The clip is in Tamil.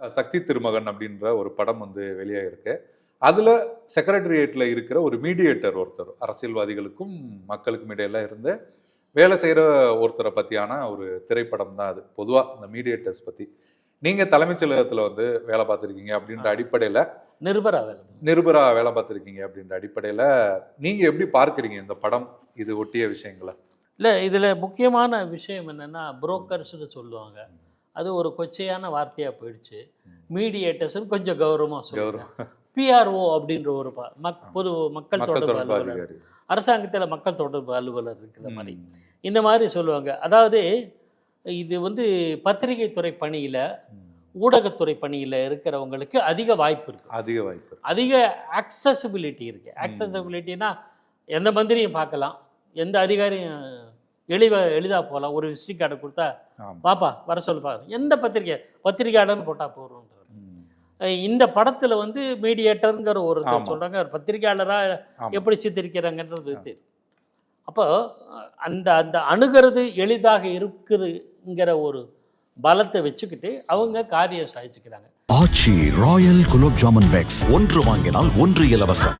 சக்தி திருமகன் அப்படின்ற ஒரு படம் வந்து வெளியாயிருக்கு. அதுல செக்ரட்டரியேட்ல இருக்கிற ஒரு மீடியேட்டர் ஒருத்தர் அரசியல்வாதிகளுக்கும் மக்களுக்கும் இடையில இருந்து வேலை செய்யற ஒருத்தரை பத்தியான ஒரு திரைப்படம் தான் அது. பொதுவா அந்த மீடியேட்டர்ஸ் பத்தி. நீங்க தலைமைச் செயலகத்துல வந்து வேலை பார்த்திருக்கீங்க அப்படின்ற அடிப்படையில நிருபரா வேலை நிருபரா வேலை பார்த்திருக்கீங்க அப்படின்ற அடிப்படையில நீங்க எப்படி பார்க்கறீங்க இந்த படம் இது ஒட்டிய விஷயங்களை? இல்லை இதில் முக்கியமான விஷயம் என்னென்னா புரோக்கர்ஸ்னு சொல்லுவாங்க. அது ஒரு கொச்சையான வார்த்தையாக போயிடுச்சு. மீடியேட்டர்ஸ்னு கொஞ்சம் கௌரவமாக சொல்லுவாங்க கௌரவம் பிஆர்ஓ அப்படின்ற ஒரு மக் பொது மக்கள் தொடர்பு அலுவலர். அரசாங்கத்தில் மக்கள் தொடர்பு அலுவலர் இருக்கிற மாதிரி. இந்த மாதிரி சொல்லுவாங்க. அதாவது இது வந்து பத்திரிகை துறை பணியில். ஊடகத்துறை பணியில் இருக்கிறவங்களுக்கு அதிக வாய்ப்பு இருக்குது அதிக வாய்ப்பு அதிக accessibility இருக்குது accessibilityனா எந்த மந்திரியும் பார்க்கலாம். எந்த அதிகாரியும் எளிவ எளிதாக போகலாம் ஒரு விசிட்டிங் கார்டை கொடுத்தா பாப்பா வர சொல்லுப்பா எந்த பத்திரிக்கை? பத்திரிக்கையாளர்னு போட்டால் போகிறோன்ற ம். இந்த படத்தில் வந்து மீடியேட்டருங்கிற ஒரு. சொல்கிறாங்க ஒரு பத்திரிக்கையாளராக. எப்படி சித்தரிக்கிறாங்கன்றது தெரியும். அப்போ அந்த அந்த அணுகிறது எளிதாக இருக்குதுங்கிற ஒரு பலத்தை வச்சுக்கிட்டு அவங்க காரியம் சாதிச்சுக்கிறாங்க. Aachi royal gulab jamun packs. ஒன்று வாங்கினால் ஒன்று இலவசம்.